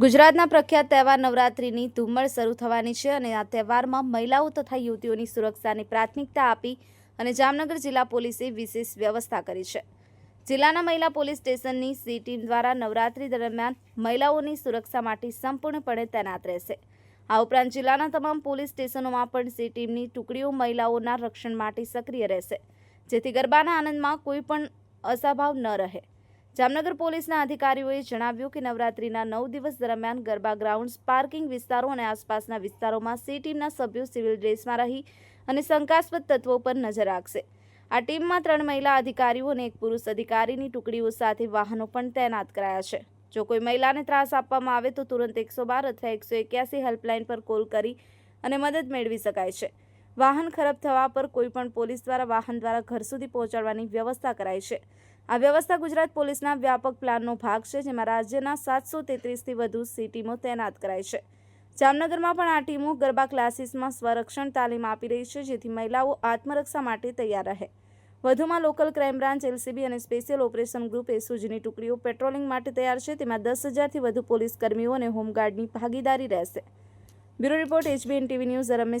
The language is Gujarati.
ગુજરાતના પ્રખ્યાત તહેવાર નવરાત્રિની ધૂમર શરૂ થવાની છે અને આ તહેવારમાં મહિલાઓ તથા યુવતીઓની સુરક્ષાને પ્રાથમિકતા આપી અને જામનગર જિલ્લા પોલીસે વિશેષ વ્યવસ્થા કરી છે. જિલ્લાના મહિલા પોલીસ સ્ટેશનની સી ટીમ દ્વારા નવરાત્રી દરમિયાન મહિલાઓની સુરક્ષા માટે સંપૂર્ણપણે તૈનાત રહેશે. આ ઉપરાંત જિલ્લાના તમામ પોલીસ સ્ટેશનોમાં પણ સી ટીમની ટુકડીઓ મહિલાઓના રક્ષણ માટે સક્રિય રહેશે, જેથી ગરબાના આનંદમાં કોઈ પણ અસાભાવ ન રહે. જામનગર પોલીસના અધિકારીઓએ જણાવ્યું કે નવરાત્રીના નવ દિવસ દરમિયાન ગરબા ગ્રાઉન્ડ્સ, પાર્કિંગ વિસ્તારો અને આસપાસના વિસ્તારોમાં સી ટીમના સભ્યો સિવિલ ડ્રેસમાં રહી અને શંકાસ્પદ તત્વો પર નજર રાખશે. આ ટીમમાં ત્રણ મહિલા અધિકારીઓ અને એક પુરુષ અધિકારીની ટુકડીઓ સાથે વાહનો પણ તૈનાત કરાયા છે. જો કોઈ મહિલાને ત્રાસ આપવામાં આવે તો તુરંત એકસો બાર અથવા એકસો એક્યાસી હેલ્પલાઇન પર કોલ કરી અને મદદ મેળવી શકાય છે. વાહન ખરાબ થવા પર કોઈપણ પોલીસ દ્વારા વાહન દ્વારા ઘર સુધી પહોંચાડવાની વ્યવસ્થા કરાઈ છે. આ વ્યવસ્થા ગુજરાત પોલીસના વ્યાપક પ્લાનનો ભાગ છે, જેમાં રાજ્યના સાતસો તેત્રીસથી વધુ સી ટીમો તૈનાત કરાઈ છે. જામનગરમાં પણ આ ટીમો ગરબા ક્લાસીસમાં સ્વરક્ષણ તાલીમ આપી રહી છે, જેથી મહિલાઓ આત્મરક્ષા માટે તૈયાર રહે. વધુમાં લોકલ ક્રાઇમ બ્રાન્ચ, એલસીબી અને સ્પેશિયલ ઓપરેશન ગ્રુપ એસઓજીની ટુકડીઓ પેટ્રોલિંગ માટે તૈયાર છે, તેમાં દસ હજારથી વધુ પોલીસ કર્મીઓ અને હોમગાર્ડની ભાગીદારી રહેશે. Bureau report, HBN TV news, Ramesh